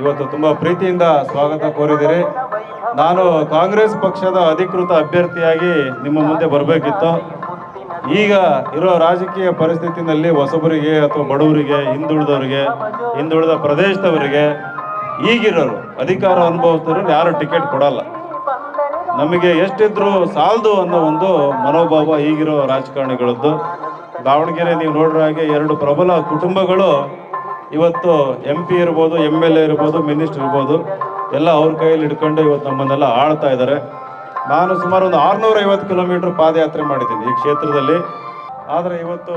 ಇವತ್ತು ತುಂಬ ಪ್ರೀತಿಯಿಂದ ಸ್ವಾಗತ ಕೋರಿದ್ದೀರಿ. ನಾನು ಕಾಂಗ್ರೆಸ್ ಪಕ್ಷದ ಅಧಿಕೃತ ಅಭ್ಯರ್ಥಿಯಾಗಿ ನಿಮ್ಮ ಮುಂದೆ ಬರಬೇಕಿತ್ತು. ಈಗ ಇರೋ ರಾಜಕೀಯ ಪರಿಸ್ಥಿತಿನಲ್ಲಿ ಹೊಸಬರಿಗೆ ಅಥವಾ ಬಡವರಿಗೆ, ಹಿಂದುಳಿದವರಿಗೆ, ಹಿಂದುಳಿದ ಪ್ರದೇಶದವರಿಗೆ ಈಗಿರೋರು, ಅಧಿಕಾರ ಅನುಭವಿಸಿದ್ರು ಯಾರು ಟಿಕೆಟ್ ಕೊಡಲ್ಲ. ನಮಗೆ ಎಷ್ಟಿದ್ರು ಸಾಲದು ಅನ್ನೋ ಒಂದು ಮನೋಭಾವ ಈಗಿರೋ ರಾಜಕಾರಣಿಗಳದ್ದು. ದಾವಣಗೆರೆ ನೀವು ನೋಡಿರೋ ಹಾಗೆ ಎರಡು ಪ್ರಬಲ ಕುಟುಂಬಗಳು ಇವತ್ತು ಎಂ ಪಿ ಇರ್ಬೋದು ಎಂ ಎಲ್ ಎ ಇರ್ಬೋದು ಮಿನಿಸ್ಟರ್ ಇರ್ಬೋದು, ಎಲ್ಲ ಅವ್ರ ಕೈಯಲ್ಲಿ ಹಿಡ್ಕೊಂಡು ಇವತ್ತು ನಮ್ಮನ್ನೆಲ್ಲ ಆಳ್ತಾ ಇದ್ದಾರೆ. ನಾನು ಸುಮಾರು ಒಂದು ಆರುನೂರ ಐವತ್ತು ಕಿಲೋಮೀಟರ್ ಪಾದಯಾತ್ರೆ ಮಾಡಿದ್ದೀನಿ ಈ ಕ್ಷೇತ್ರದಲ್ಲಿ. ಆದರೆ ಇವತ್ತು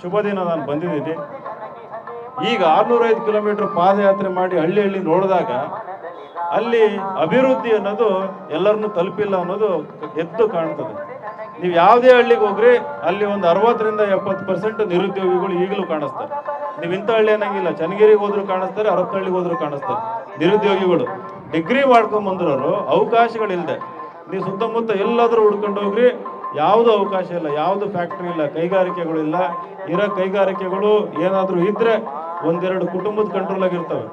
ಶುಭ ದಿನ ನಾನು ಬಂದಿದ್ದೀನಿ. ಈಗ ಆರುನೂರೈದು ಕಿಲೋಮೀಟ್ರ್ ಪಾದಯಾತ್ರೆ ಮಾಡಿ ಹಳ್ಳಿ ಹಳ್ಳಿ ನೋಡಿದಾಗ ಅಲ್ಲಿ ಅಭಿವೃದ್ಧಿ ಅನ್ನೋದು ಎಲ್ಲರನ್ನೂ ತಲುಪಿಲ್ಲ ಅನ್ನೋದು ಎದ್ದು ಕಾಣ್ತದೆ. ನೀವು ಯಾವುದೇ ಹಳ್ಳಿಗೆ ಹೋಗ್ರಿ, ಅಲ್ಲಿ ಒಂದು ಅರವತ್ತರಿಂದ ಎಪ್ಪತ್ತು ಪರ್ಸೆಂಟ್ ನಿರುದ್ಯೋಗಿಗಳು ಈಗಲೂ ಕಾಣಿಸ್ತಾರೆ. ನೀವು ಇಂಥ ಹಳ್ಳಿ ಅನ್ನಂಗಿಲ್ಲ. ಚನ್ನಗಿರಿಗೆ ಹೋದ್ರು ಕಾಣಿಸ್ತಾರೆ ಹಳ್ಳಿಗೆ ಹೋದ್ರು ಕಾಣಿಸ್ತಾರೆ. ನಿರುದ್ಯೋಗಿಗಳು. ಡಿಗ್ರಿ ಮಾಡ್ಕೊಂಡ್ ಬಂದಿರೋರು ಅವಕಾಶಗಳಿಲ್ಲದೆ ನೀವು ಸುತ್ತಮುತ್ತ ಎಲ್ಲಾದ್ರೂ ಹುಡ್ಕೊಂಡು ಹೋಗ್ರಿ, ಯಾವುದು ಅವಕಾಶ ಇಲ್ಲ, ಯಾವುದು ಫ್ಯಾಕ್ಟ್ರಿ ಇಲ್ಲ ಕೈಗಾರಿಕೆಗಳಿಲ್ಲ ಇರೋ ಕೈಗಾರಿಕೆಗಳು ಏನಾದರೂ ಇದ್ರೆ ಒಂದೆರಡು ಕುಟುಂಬದ ಕಂಟ್ರೋಲ್ ಆಗಿರ್ತವೆ.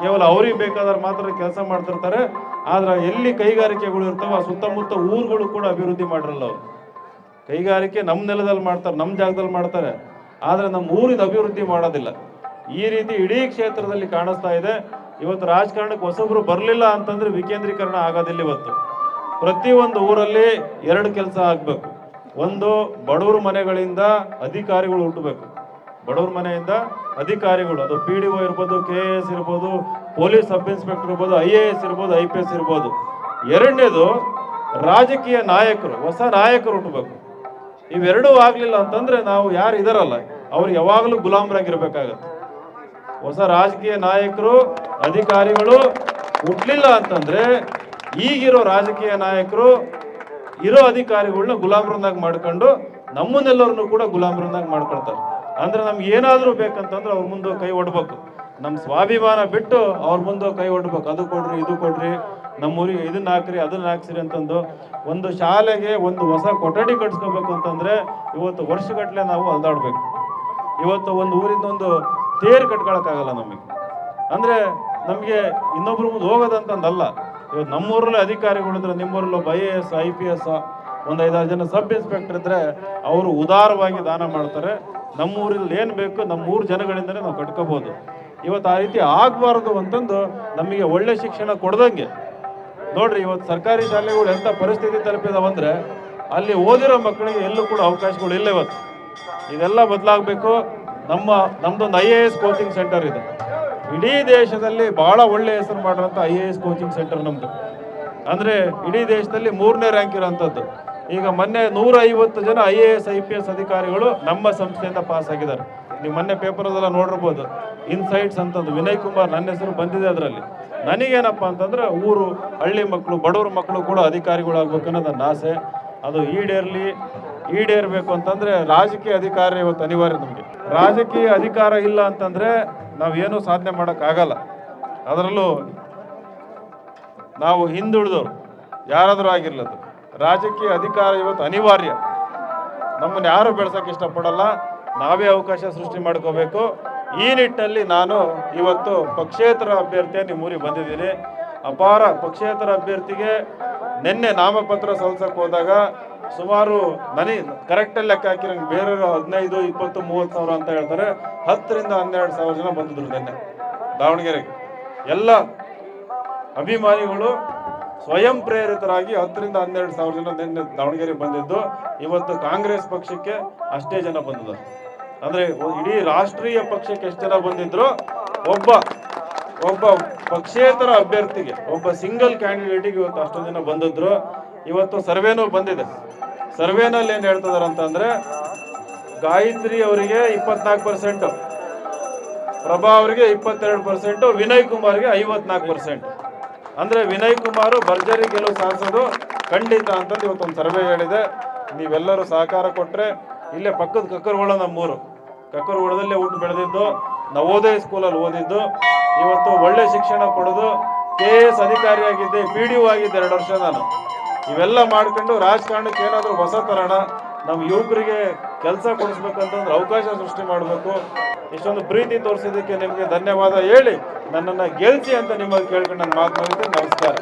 ಕೇವಲ ಅವ್ರಿಗೆ ಬೇಕಾದ್ರೆ ಮಾತ್ರ ಕೆಲಸ ಮಾಡ್ತಿರ್ತಾರೆ. ಆದ್ರೆ ಎಲ್ಲಿ ಕೈಗಾರಿಕೆಗಳು ಇರ್ತಾವ ಸುತ್ತಮುತ್ತ ಊರುಗಳು ಕೂಡ ಅಭಿವೃದ್ಧಿ ಮಾಡಿರಲ್ಲ ಅವ್ರು. ಕೈಗಾರಿಕೆ ನಮ್ಮ ನೆಲದಲ್ಲಿ ಮಾಡ್ತಾರೆ ನಮ್ಮ ಜಾಗದಲ್ಲಿ ಮಾಡ್ತಾರೆ. ಆದ್ರೆ ನಮ್ಮ ಊರಿನ ಅಭಿವೃದ್ಧಿ ಮಾಡೋದಿಲ್ಲ. ಈ ರೀತಿ ಇಡೀ ಕ್ಷೇತ್ರದಲ್ಲಿ ಕಾಣಿಸ್ತಾ ಇದೆ. ಇವತ್ತು ರಾಜಕಾರಣಕ್ಕೆ ಹೊಸಬ್ರು ಬರಲಿಲ್ಲ ಅಂತಂದ್ರೆ ವಿಕೇಂದ್ರೀಕರಣ ಆಗೋದಿಲ್ಲ ಇವತ್ತು. ಪ್ರತಿಯೊಂದು ಊರಲ್ಲಿ ಎರಡು ಕೆಲಸ ಆಗಬೇಕು. ಒಂದು ಬಡವರು ಮನೆಗಳಿಂದ ಅಧಿಕಾರಿಗಳು ಹುಟ್ಟಬೇಕು. ಬಡವ್ರ ಮನೆಯಿಂದ ಅಧಿಕಾರಿಗಳು, ಅದು ಪಿ ಡಿ ಒ ಇರ್ಬೋದು ಕೆ ಎ ಎಸ್ ಇರ್ಬೋದು, ಪೊಲೀಸ್ ಸಬ್ ಇನ್ಸ್ಪೆಕ್ಟರ್ ಇರ್ಬೋದು ಐ ಎ ಎಸ್ ಇರ್ಬೋದು ಐ ಪಿ ಎಸ್ ಇರ್ಬೋದು. ಎರಡನೇದು ರಾಜಕೀಯ ನಾಯಕರು, ಹೊಸ ನಾಯಕರು ಹುಟ್ಟಬೇಕು. ಇವೆರಡೂ ಆಗಲಿಲ್ಲ ಅಂತಂದ್ರೆ ನಾವು ಯಾರು ಇದಾರಲ್ಲ. ಅವ್ರು ಯಾವಾಗಲೂ ಗುಲಾಮರಾಗಿರ್ಬೇಕಾಗತ್ತೆ. ಹೊಸ ರಾಜಕೀಯ ನಾಯಕರು, ಅಧಿಕಾರಿಗಳು ಹುಟ್ಟಲಿಲ್ಲ ಅಂತಂದ್ರೆ ಈಗಿರೋ ರಾಜಕೀಯ ನಾಯಕರು ಇರೋ ಅಧಿಕಾರಿಗಳನ್ನ ಗುಲಾಮರನ್ನಾಗಿ ಮಾಡ್ಕೊಂಡು ನಮ್ಮನ್ನೆಲ್ಲರನ್ನು ಕೂಡ ಗುಲಾಮರನ್ನಾಗಿ ಮಾಡ್ಕೊಳ್ತಾರೆ. ಅಂದ್ರೆ ನಮ್ಗೆ ಏನಾದರೂ ಬೇಕಂತಂದ್ರೆ ಅವ್ರ ಮುಂದೆ ಕೈ ಒಡ್ಬೇಕು. ನಮ್ಮ ಸ್ವಾಭಿಮಾನ ಬಿಟ್ಟು ಅವ್ರ ಮುಂದೆ ಕೈ ಒಡ್ಬೇಕು. ಅದು ಕೊಡ್ರಿ, ಇದು ಕೊಡ್ರಿ, ನಮ್ಮೂರಿಗೆ ಇದನ್ನ ಹಾಕ್ರಿ, ಅದನ್ನ ಹಾಕ್ಸಿರಿ ಅಂತಂದು ಒಂದು ಶಾಲೆಗೆ ಒಂದು ಹೊಸ ಕೊಠಡಿ ಕಟ್ಸ್ಕೋಬೇಕು ಅಂತಂದ್ರೆ ಇವತ್ತು ವರ್ಷಗಟ್ಟಲೆ ನಾವು ಅಲ್ದಾಡ್ಬೇಕು. ಇವತ್ತು ಒಂದು ಊರಿಂದ ಒಂದು ತೇರು ಕಟ್ಕೊಳಕ್ಕಾಗಲ್ಲ ನಮಗೆ. ಅಂದ್ರೆ ನಮಗೆ ಇನ್ನೊಬ್ರ ಮುಂದೆ ಹೋಗೋದಂತಂದಲ್ಲ. ಇವತ್ತು ನಮ್ಮೂರಲ್ಲೇ ಅಧಿಕಾರಿಗಳಿದ್ರೆ ನಿಮ್ಮೂರಲ್ಲೂ I A S, I P S, ಒಂದು ಐದಾರು ಜನ ಸಬ್ ಇನ್ಸ್ಪೆಕ್ಟರ್ ಇದ್ರೆ ಅವರು ಉದಾರವಾಗಿ ದಾನ ಮಾಡ್ತಾರೆ. ನಮ್ಮೂರಲ್ಲಿ ಏನು ಬೇಕು ನಮ್ಮೂರು ಜನಗಳಿಂದನೇ ನಾವು ಕಟ್ಕೋಬೋದು. ಇವತ್ತು ಆ ರೀತಿ ಆಗಬಾರ್ದು ಅಂತಂದು ನಮಗೆ ಒಳ್ಳೆ ಶಿಕ್ಷಣ ಕೊಡ್ದಂಗೆ. ನೋಡ್ರಿ, ಇವತ್ತು ಸರ್ಕಾರಿ ಶಾಲೆಗಳು ಎಂಥ ಪರಿಸ್ಥಿತಿ ತಲುಪಿದಾವಂದ್ರೆ ಅಲ್ಲಿ ಓದಿರೋ ಮಕ್ಕಳಿಗೆ ಎಲ್ಲೂ ಕೂಡ ಅವಕಾಶಗಳು ಇಲ್ಲ ಇವತ್ತು. ಇದೆಲ್ಲ ಬದಲಾಗಬೇಕು. ನಮ್ಮ ನಮ್ಮದೊಂದು I A S coaching centre ಇದೆ. ಇಡೀ ದೇಶದಲ್ಲಿ ಭಾಳ ಒಳ್ಳೆ ಹೆಸರು ಮಾಡಿರೋಂಥ I A S coaching centre ನಮ್ಮದು ಅಂದರೆ ಇಡೀ ದೇಶದಲ್ಲಿ ಮೂರನೇ ರ್ಯಾಂಕ್ ಇರೋಂಥದ್ದು. ಈಗ ಮೊನ್ನೆ ನೂರ ಐವತ್ತು ಜನ I A S, I P S ಅಧಿಕಾರಿಗಳು ನಮ್ಮ ಸಂಸ್ಥೆಯಿಂದ ಪಾಸ್ ಆಗಿದ್ದಾರೆ ನೀವು ಮೊನ್ನೆ ಪೇಪರದೆಲ್ಲ ನೋಡಿರ್ಬೋದು. ಇನ್ಸೈಟ್ಸ್ ಅಂತಂದು ವಿನಯ್ ಕುಮಾರ್ ನನ್ನ ಹೆಸರು ಬಂದಿದೆ ಅದರಲ್ಲಿ. ನನಗೇನಪ್ಪ ಅಂತಂದ್ರೆ ಊರು, ಹಳ್ಳಿ ಮಕ್ಕಳು ಬಡವ್ರ ಮಕ್ಕಳು ಕೂಡ ಅಧಿಕಾರಿಗಳಾಗಬೇಕು ಅನ್ನೋದು ನನ್ನ ಆಸೆ. ಅದು ಈಡೇರ್ಲಿ, ಈಡೇರ್ಬೇಕು ಅಂತಂದ್ರೆ ರಾಜಕೀಯ ಅಧಿಕಾರ ಇವತ್ತು ಅನಿವಾರ್ಯ ನಮಗೆ. ರಾಜಕೀಯ ಅಧಿಕಾರ ಇಲ್ಲ ಅಂತಂದ್ರೆ ನಾವೇನು ಸಾಧನೆ ಮಾಡೋಕ್ಕಾಗಲ್ಲ. ಅದರಲ್ಲೂ ನಾವು ಹಿಂದುಳಿದವರು, ಯಾರಾದರೂ ಆಗಿರ್ಲದು ರಾಜಕೀಯ ಅಧಿಕಾರ ಇವತ್ತು ಅನಿವಾರ್ಯ. ನಮ್ಮನ್ನು ಯಾರು ಬೆಳೆಸೋಕೆ ಇಷ್ಟಪಡಲ್ಲ, ನಾವೇ ಅವಕಾಶ ಸೃಷ್ಟಿ ಮಾಡ್ಕೋಬೇಕು. ಈ ನಿಟ್ಟಿನಲ್ಲಿ ನಾನು ಇವತ್ತು ಪಕ್ಷೇತರ ಅಭ್ಯರ್ಥಿಯ ನಿಮ್ಮೂರಿಗೆ ಬಂದಿದ್ದೀನಿ. ಅಪಾರ ಪಕ್ಷೇತರ ಅಭ್ಯರ್ಥಿಗೆ ನಿನ್ನೆ ನಾಮಪತ್ರ ಸಲ್ಲಿಸಕ್ಕೆ ಹೋದಾಗ ಸುಮಾರು ನನಗೆ ಕರೆಕ್ಟಲ್ಲಿ ಲೆಕ್ಕ ಹಾಕಿರಂಗೆ ಬೇರೆಯವರು ಹದಿನೈದು, ಇಪ್ಪತ್ತು, ಮೂವತ್ತು ಸಾವಿರ ಅಂತ ಹೇಳ್ತಾರೆ. ಹತ್ತರಿಂದ ಹನ್ನೆರಡು ಸಾವಿರ ಜನ ಬಂದಿದ್ರು ನಿನ್ನೆ ದಾವಣಗೆರೆಗೆ. ಎಲ್ಲ ಅಭಿಮಾನಿಗಳು ಸ್ವಯಂ ಪ್ರೇರಿತರಾಗಿ ಹತ್ತರಿಂದ ಹನ್ನೆರಡು ಸಾವಿರ ಜನ ನಿನ್ನೆ ದಾವಣಗೆರೆ ಬಂದಿದ್ದು, ಇವತ್ತು ಕಾಂಗ್ರೆಸ್ ಪಕ್ಷಕ್ಕೆ ಅಷ್ಟೇ ಜನ ಬಂದಿದ್ದಾರೆ ಅಂದ್ರೆ ಇಡೀ ರಾಷ್ಟ್ರೀಯ ಪಕ್ಷಕ್ಕೆ ಎಷ್ಟು ಜನ ಬಂದಿದ್ರು? ಒಬ್ಬ ಒಬ್ಬ ಪಕ್ಷೇತರ ಅಭ್ಯರ್ಥಿಗೆ, ಒಬ್ಬ ಸಿಂಗಲ್ ಕ್ಯಾಂಡಿಡೇಟಿಗೆ ಇವತ್ತು ಅಷ್ಟೊಂದು ಜನ ಬಂದಿದ್ರು. ಇವತ್ತು ಸರ್ವೇನೂ ಬಂದಿದೆ. ಸರ್ವೇನಲ್ಲಿ ಏನ್ ಹೇಳ್ತಿದಾರೆ ಅಂತಂದ್ರೆ ಗಾಯತ್ರಿ ಅವರಿಗೆ ಇಪ್ಪತ್ನಾಲ್ಕು ಪರ್ಸೆಂಟ್ ಪ್ರಭಾ ಅವರಿಗೆ ಇಪ್ಪತ್ತೆರಡು ಪರ್ಸೆಂಟ್ ವಿನಯ್ ಕುಮಾರ್ಗೆ ಐವತ್ನಾಲ್ಕು ಪರ್ಸೆಂಟ್ ಅಂದ್ರೆ ವಿನಯ್ ಕುಮಾರ್, ಭರ್ಜರಿ ಗೆಲುವು ಸಾಧಿಸೋದು ಖಂಡಿತ ಅಂತಂದು ಇವತ್ತೊಂದು ಸರ್ವೆ ಹೇಳಿದೆ. ನೀವೆಲ್ಲರೂ ಸಹಕಾರ ಕೊಟ್ಟರೆ ಇಲ್ಲೇ ಪಕ್ಕದ ಕಕ್ಕರಗೋಳ ನಮ್ಮೂರು. ಕಕ್ಕರಗೋಳದಲ್ಲೇ ಊಟ ಬೆಳೆದಿದ್ದು, ನವೋದಯ ಸ್ಕೂಲಲ್ಲಿ ಓದಿದ್ದು, ಇವತ್ತು ಒಳ್ಳೆ ಶಿಕ್ಷಣ ಪಡೆದು ಕೆ ಎಸ್ ಅಧಿಕಾರಿಯಾಗಿದ್ದೆ, ಪಿ ಡಿ ಆಗಿದ್ದೆ ಎರಡು ವರ್ಷ ನಾನು. ಇವೆಲ್ಲ ಮಾಡ್ಕೊಂಡು ರಾಜಕಾರಣಕ್ಕೆ ಏನಾದರೂ ಹೊಸ ತರೋಣ ನಮ್ಮ ಯುವಕರಿಗೆ ಕೆಲಸ ಕೊಡಿಸ್ಬೇಕಂತಂದ್ರೆ ಅವಕಾಶ ಸೃಷ್ಟಿ ಮಾಡಬೇಕು. ಇಷ್ಟೊಂದು ಪ್ರೀತಿ ತೋರಿಸಿದ್ದಕ್ಕೆ ನಿಮಗೆ ಧನ್ಯವಾದ ಹೇಳಿ ನನ್ನನ್ನು ಗೆಲ್ಸಿ ಅಂತ ನಿಮ್ಮಲ್ಲಿ ಕೇಳ್ಕೊಂಡು ನನ್ನ ಮಾತು. ನಮಸ್ಕಾರ